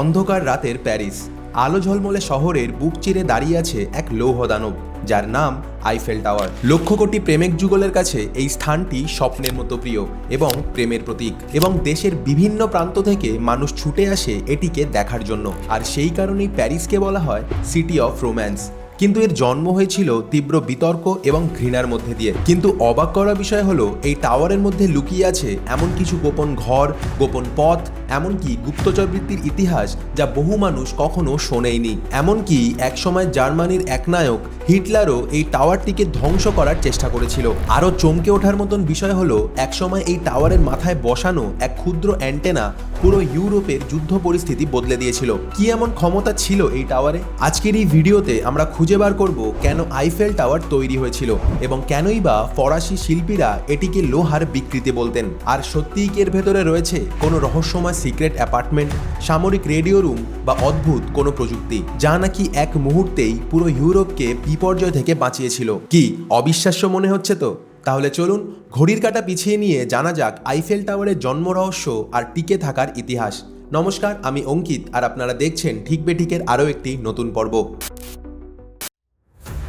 অন্ধকার রাতের প্যারিস। আলো ঝলমলে শহরের বুক চিরে দাঁড়িয়ে আছে এক লৌহ দানব যার নাম আইফেল টাওয়ার। লক্ষ কোটি প্রেমিক যুগলের কাছে এই স্থানটি স্বপ্নের মতো প্রিয় এবং প্রেমের প্রতীক এবং দেশের বিভিন্ন প্রান্ত থেকে মানুষ ছুটে আসে এটিকে দেখার জন্য। আর সেই কারণেই প্যারিসকে বলা হয় সিটি অফ রোম্যান্স। কিন্তু এর জন্ম হয়েছিল তীব্র বিতর্ক এবং ঘৃণার মধ্যে দিয়ে। কিন্তু অবাক করা বিষয় হলো, এই টাওয়ারের মধ্যে লুকিয়ে আছে এমন কিছু গোপন ঘর, গোপন পথ এমনকি গুপ্তচর বৃত্তির ইতিহাস যা বহু মানুষ কখনো শোনেইনি। এমনকি একসময় জার্মানির একনায়ক হিটলারও এই টাওয়ারটিকে ধ্বংস করার চেষ্টা করেছিল। আরও চমকে ওঠার মতন বিষয় হলো, একসময় এই টাওয়ারের মাথায় বসানো এক ক্ষুদ্র অ্যান্টেনা পুরো ইউরোপের যুদ্ধ পরিস্থিতি বদলে দিয়েছিল। কি এমন ক্ষমতা ছিল এই টাওয়ারে? আজকের এই ভিডিওতে আমরা খুঁজে বার করব কেন আইফেল টাওয়ার তৈরি হয়েছিল এবং কেনই বা ফরাসি শিল্পীরা এটিকে লোহার বিকৃতি বলতেন। আর সত্যিই এর ভেতরে রয়েছে কোনো রহস্যময় সিক্রেট অ্যাপার্টমেন্ট সামরিক রেডিও রুম বা অদ্ভুত কোনো প্রযুক্তি, যা নাকি এক মুহূর্তেই পুরো ইউরোপকে বিপর্যয় থেকে বাঁচিয়েছিল। কি, অবিশ্বাস্য মনে হচ্ছে তো? তাহলে চলুন, ঘড়ির কাঁটা পিছিয়ে নিয়ে জানা যাক আইফেল টাওয়ারের জন্ম রহস্য আর টিকে থাকার ইতিহাস। নমস্কার, আমি অঙ্কিত আর আপনারা দেখছেন ঠিক বেঠিকের আরও একটি নতুন পর্ব।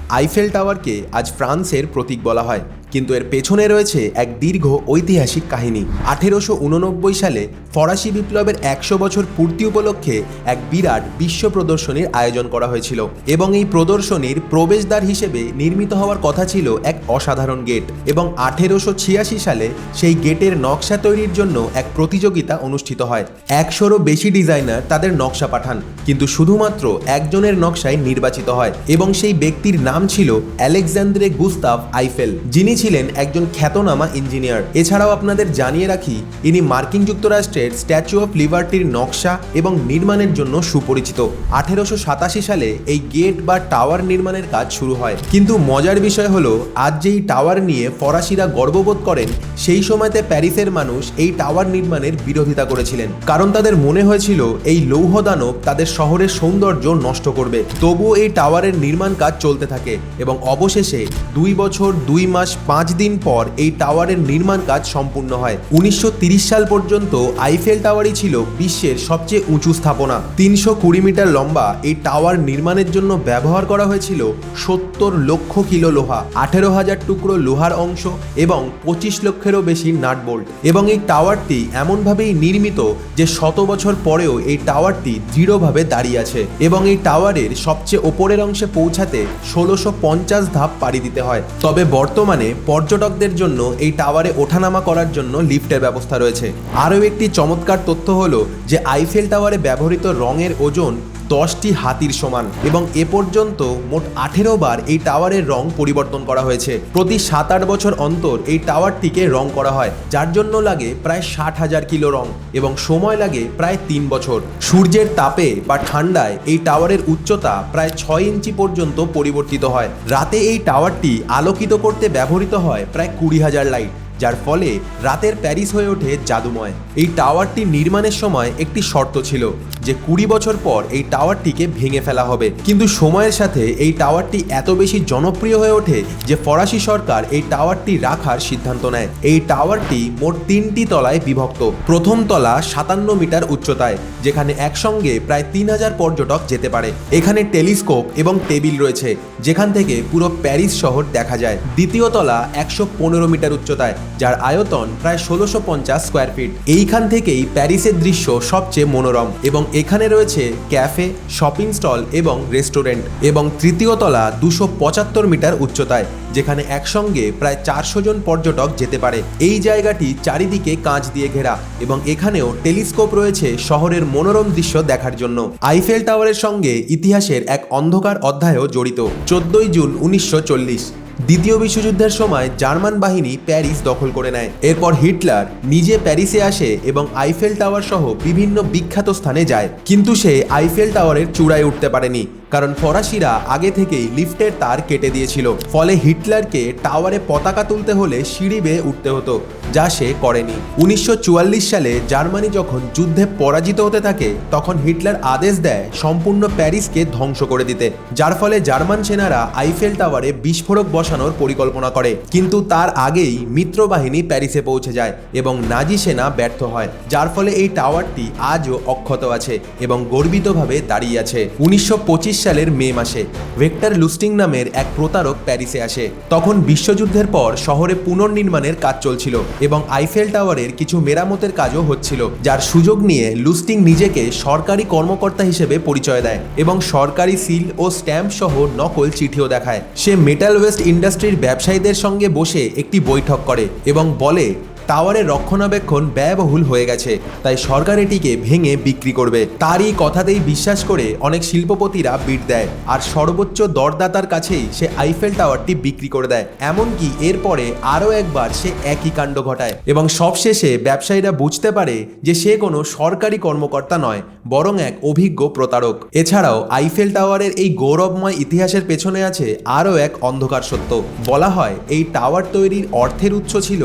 আইফেল টাওয়ারকে আজ ফ্রান্সের প্রতীক বলা হয়। কিন্তু এর পেছনে রয়েছে এক দীর্ঘ ঐতিহাসিক কাহিনী। আঠেরোশো উননব্বই সালে ফরাসি বিপ্লবের একশো বছর পূর্তি উপলক্ষে এক বিরাট বিশ্ব প্রদর্শনীর আয়োজন করা হয়েছিল এবং এই প্রদর্শনীর প্রবেশদ্বার হিসেবে নির্মিত হওয়ার কথা ছিল এক অসাধারণ গেট এবং আঠেরোশো ছিয়াশি সালে সেই গেটের নকশা তৈরির জন্য এক প্রতিযোগিতা অনুষ্ঠিত হয়। একশোরও বেশি ডিজাইনার তাদের নকশা পাঠান, কিন্তু শুধুমাত্র একজনের নকশায় নির্বাচিত হয় এবং সেই ব্যক্তির নাম ছিল অ্যালেকজান্দ্রে গুস্তাভ আইফেল, যিনি ছিলেন একজন খ্যাতনামা ইঞ্জিনিয়ার। এছাড়াও আপনাদের জানিয়ে রাখি, ইনি মার্কিন যুক্তরাষ্ট্রের স্ট্যাচু অফ লিবার্টির নকশা এবং নির্মাণের জন্য সুপরিচিত। আঠেরোশো সাতাশি সালে এই গেট বা টাওয়ার নির্মাণের কাজ শুরু হয়। কিন্তু মজার বিষয় হলো, আজ যেই টাওয়ার নিয়ে ফরাসিরা গর্ববোধ করেন, সেই সময়তে প্যারিসের মানুষ এই টাওয়ার নির্মাণের বিরোধিতা করেছিলেন। কারণ তাদের মনে হয়েছিল, এই লৌহ দানব তাদের শহরের সৌন্দর্য নষ্ট করবে। তবুও এই টাওয়ারের নির্মাণ কাজ চলতে থাকে এবং অবশেষে দুই বছর দুই মাস পাঁচ দিন পর এই টাওয়ারের নির্মাণ কাজ সম্পূর্ণ হয়। উনিশশো সাল পর্যন্ত আইফেল টাওয়ারই ছিল বিশ্বের সবচেয়ে উঁচু স্থাপনা। তিনশো কুড়ি মিটার লম্বা এই টাওয়ার নির্মাণের জন্য ব্যবহার করা হয়েছিল সত্তর লক্ষ কিলো লোহা, আঠেরো হাজার টুকরো লোহার অংশ এবং পঁচিশ লক্ষেরও বেশি নাট বোল্ট। এবং এই টাওয়ারটি এমনভাবেই নির্মিত যে শত বছর পরেও এই টাওয়ারটি দৃঢ়ভাবে দাঁড়িয়ে আছে এবং এই টাওয়ারের সবচেয়ে ওপরের অংশে পৌঁছাতে ষোলোশো পঞ্চাশ ধাপ পাড়ি দিতে হয়। তবে বর্তমানে পর্যটকদের জন্য এই টাওয়ারে ওঠানামা করার জন্য লিফটের ব্যবস্থা রয়েছে। আরও একটি চমৎকার তথ্য হলো যে আইফেল টাওয়ারে ব্যবহৃত রঙের ওজন দশটি হাতির সমান এবং এ পর্যন্ত মোট আঠেরো বার এই টাওয়ারের রং পরিবর্তন করা হয়েছে। প্রতি সাত আট বছর অন্তর এই টাওয়ারটিকে রং করা হয়, যার জন্য লাগে প্রায় ষাট হাজার কিলো রং এবং সময় লাগে প্রায় তিন বছর। সূর্যের তাপে বা ঠান্ডায় এই টাওয়ারের উচ্চতা প্রায় ছয় ইঞ্চি পর্যন্ত পরিবর্তিত হয়। রাতে এই টাওয়ারটি আলোকিত করতে ব্যবহৃত হয় প্রায় কুড়ি হাজার লাইট, যার ফলে রাতের প্যারিস হয়ে ওঠে জাদুময়। এই টাওয়ারটি নির্মাণের সময় একটি শর্ত ছিল যে কুড়ি বছর পর এই টাওয়ারটিকে ভেঙে ফেলা হবে। কিন্তু সময়ের সাথে এই টাওয়ারটি এত বেশি জনপ্রিয় হয়ে ওঠে যে ফরাসি সরকার এই টাওয়ারটি রাখার সিদ্ধান্ত নেয়। এই টাওয়ারটি মোট তিনটি তলায় বিভক্ত। প্রথম তলা সাতান্ন মিটার উচ্চতায়, যেখানে একসঙ্গে প্রায় তিন হাজার পর্যটক যেতে পারে। এখানে টেলিস্কোপ এবং টেবিল রয়েছে, যেখান থেকে পুরো প্যারিস শহর দেখা যায়। দ্বিতীয় তলা একশো পনেরো মিটার উচ্চতায়, যার আয়তন প্রায় ষোলোশো পঞ্চাশ স্কোয়ার ফিট। এইখান থেকেই প্যারিসের দৃশ্য সবচেয়ে মনোরম এবং এখানে রয়েছে ক্যাফে, শপিং স্টল এবং রেস্টুরেন্ট এবং তৃতীয় তলা দুশো পঁচাত্তর মিটার উচ্চতায়, যেখানে একসঙ্গে প্রায় চারশো জন পর্যটক যেতে পারে। এই জায়গাটি চারিদিকে কাঁচ দিয়ে ঘেরা এবং এখানেও টেলিস্কোপ রয়েছে শহরের মনোরম দৃশ্য দেখার জন্য। আইফেল টাওয়ারের সঙ্গে ইতিহাসের এক অন্ধকার অধ্যায়ও জড়িত। চোদ্দই জুন উনিশশো চল্লিশ। দ্বিতীয় বিশ্বযুদ্ধের সময় জার্মান বাহিনী প্যারিস দখল করে নেয়। এরপর হিটলার নিজে প্যারিসে আসে এবং আইফেল টাওয়ার সহ বিভিন্ন বিখ্যাত স্থানে যায়। কিন্তু সে আইফেল টাওয়ারের চূড়ায় উঠতে পারেনি, কারণ ফরাসিরা আগে থেকেই লিফটের তার কেটে দিয়েছিল। ফলে হিটলারকে টাওয়ারে পতাকা তুলতে হলে সিঁড়ি বেয়ে উঠতে হতো। যা সে করেনি। উনিশশো চুয়াল্লিশ সালে জার্মানি যখন যুদ্ধে পরাজিত হতে থাকে, তখন হিটলার আদেশ দেয় সম্পূর্ণ প্যারিসকে ধ্বংস করে দিতে, যার ফলে জার্মান সেনারা আইফেল টাওয়ারে বিস্ফোরক বসানোর পরিকল্পনা করে। কিন্তু তার আগেই মিত্রবাহিনী প্যারিসে পৌঁছে যায় এবং নাজি সেনা ব্যর্থ হয়, যার ফলে এই টাওয়ারটি আজও অক্ষত আছে এবং গর্বিতভাবে দাঁড়িয়ে আছে। উনিশশো পঁচিশ সালের মে মাসে ভেক্টর লুস্টিং নামের এক প্রতারক প্যারিসে আসে। তখন বিশ্বযুদ্ধের পর শহরে পুনর্নির্মাণের কাজ চলছিল। এবং আইফেল টাওয়ারের কিছু মেরামতের কাজও হচ্ছিল, যার সুযোগ নিয়ে লুস্টিং নিজেকে সরকারি কর্মকর্তা হিসেবে পরিচয় দেয় এবং সরকারি সিল ও স্ট্যাম্প সহ নকল চিঠিও দেখায়। সে মেটাল ওয়েস্ট ইন্ডাস্ট্রির ব্যবসায়ীদের সঙ্গে বসে একটি বৈঠক করে এবং বলে টাওয়ারের রক্ষণাবেক্ষণ ব্যয়বহুল হয়ে গেছে, তাই সরকার এটিকে ভেঙে বিক্রি করবে। তারই কথাতেই বিশ্বাস করে অনেক শিল্পপতিরা বিট দেয়, আর সর্বোচ্চ দরদাতার কাছেই সে আইফেল টাওয়ারটি বিক্রি করে দেয়। এমনকি এরপরে আরও একবার সে একই কাণ্ড ঘটায়। এবং সবশেষে ব্যবসায়ীরা বুঝতে পারে যে সে কোনো সরকারি কর্মকর্তা নয়, বরং এক অভিজ্ঞ প্রতারক। এছাড়াও আইফেল টাওয়ারের এই গৌরবময় ইতিহাসের পেছনে আছে আরও এক অন্ধকার সত্য। বলা হয়, এই টাওয়ার তৈরির অর্থের উৎস ছিল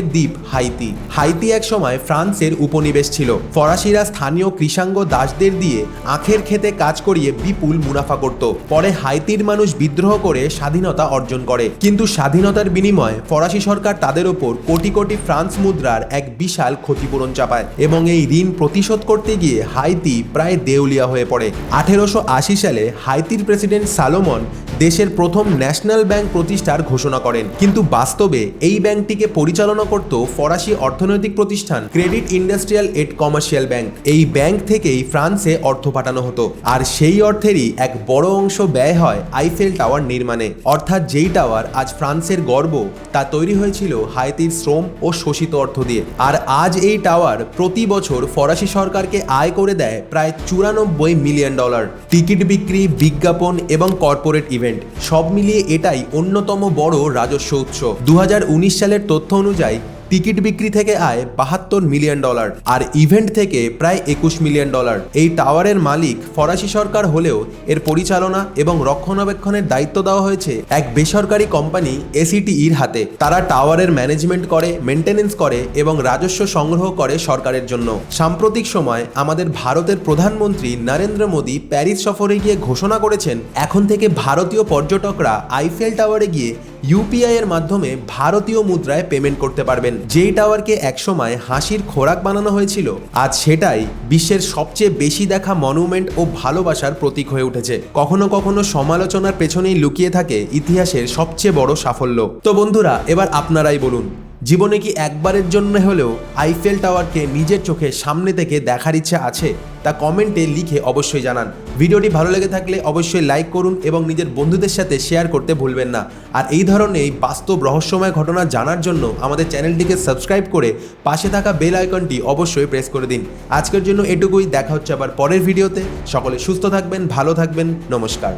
ক্যারাবেন্সিয়ের দ্বীপ হাইতি। হাইতি এক সময় ফ্রান্সের উপনিবেশ ছিল। ফরাসিরা স্থানীয় কৃষাঙ্গ দাসদের দিয়ে আখের খেতে কাজ করিয়ে বিপুল মুনাফা করত। পরে হাইতির মানুষ বিদ্রোহ করে স্বাধীনতা অর্জন করে। কিন্তু স্বাধীনতার বিনিময়ে ফরাসি সরকার তাদের ওপর কোটি কোটি ফ্রান্স মুদ্রার এক বিশাল ক্ষতিপূরণ চাপায় এবং এই ঋণ প্রতিশোধ করতে গিয়ে হাইতি প্রায় দেউলিয়া হয়ে পড়ে। আঠেরোশো আশি সালে হাইতির প্রেসিডেন্ট সালোমন দেশের প্রথম ন্যাশনাল ব্যাংক প্রতিষ্ঠার ঘোষণা করেন। কিন্তু বাস্তবে এই ব্যাংকটিকে পরিচালনা করত ফরাসি অর্থনৈতিক প্রতিষ্ঠান credit industrial add commercial bank. এই ব্যাংক থেকেই ফ্রান্সে অর্থ পাঠানো হতো। আর সেই অর্থেরই এক বড় অংশ ব্যয় হয় আইফেল টাওয়ার নির্মাণে। অর্থাৎ যেই টাওয়ার আজ ফ্রান্সের গর্ব, তা তৈরি হয়েছিল হাইতির শ্রম ও শোষিত অর্থ দিয়ে। আর আজ এই টাওয়ার প্রতি বছর ফরাসি সরকারকে আয় করে দেয় প্রায় চুরানব্বই মিলিয়ন ডলার। টিকিট বিক্রি, বিজ্ঞাপন এবং কর্পোরেট ইভেন্ট সব মিলিয়ে এটাই অন্যতম বড় রাজস্ব উৎস দু হাজার উনিশ সালের তথ্য অনুযায়ী টিকিট বিক্রি থেকে আয় বাহাত্তর মিলিয়ন ডলার আর ইভেন্ট থেকে প্রায় একুশ মিলিয়ন ডলার। এই টাওয়ারের মালিক ফরাসি সরকার হলেও এর পরিচালনা এবং রক্ষণাবেক্ষণের দায়িত্ব দেওয়া হয়েছে এক বেসরকারি কোম্পানি এসিটিইর হাতে। তারা টাওয়ারের ম্যানেজমেন্ট করে মেনটেনেন্স করে এবং রাজস্ব সংগ্রহ করে সরকারের জন্য। সাম্প্রতিক সময় আমাদের ভারতের প্রধানমন্ত্রী নরেন্দ্র মোদী প্যারিস সফরে গিয়ে ঘোষণা করেছেন, এখন থেকে ভারতীয় পর্যটকরা আইফেল টাওয়ারে গিয়ে ইউপিআই এর মাধ্যমে ভারতীয় মুদ্রায় পেমেন্ট করতে পারবেন। যেই টাওয়ারকে একসময় হাসির খোরাক বানানো হয়েছিল, আজ সেটাই বিশ্বের সবচেয়ে বেশি দেখা মনুমেন্ট ও ভালোবাসার প্রতীক হয়ে উঠেছে। কখনো কখনো সমালোচনার পেছনেই লুকিয়ে থাকে ইতিহাসের সবচেয়ে বড় সাফল্য। তো বন্ধুরা, এবার আপনারাই বলুন জীবনে কি একবারের জন্য হলেও আইফেল টাওয়ারকে নিজের চোখে সামনে থেকে দেখার ইচ্ছে আছে? তা কমেন্টে লিখে অবশ্যই জানান। ভিডিওটি ভালো লেগে থাকলে অবশ্যই লাইক করুন এবং নিজের বন্ধুদের সাথে শেয়ার করতে ভুলবেন না। আর এই ধরনের বাস্তব রহস্যময় ঘটনা জানার জন্য আমাদের চ্যানেলটিকে সাবস্ক্রাইব করে পাশে থাকা বেল আইকনটি অবশ্যই প্রেস করে দিন। আজকের জন্য এটুকুই। দেখা হচ্ছে আবার পরের ভিডিওতে। সকলে সুস্থ থাকবেন, ভালো থাকবেন। নমস্কার।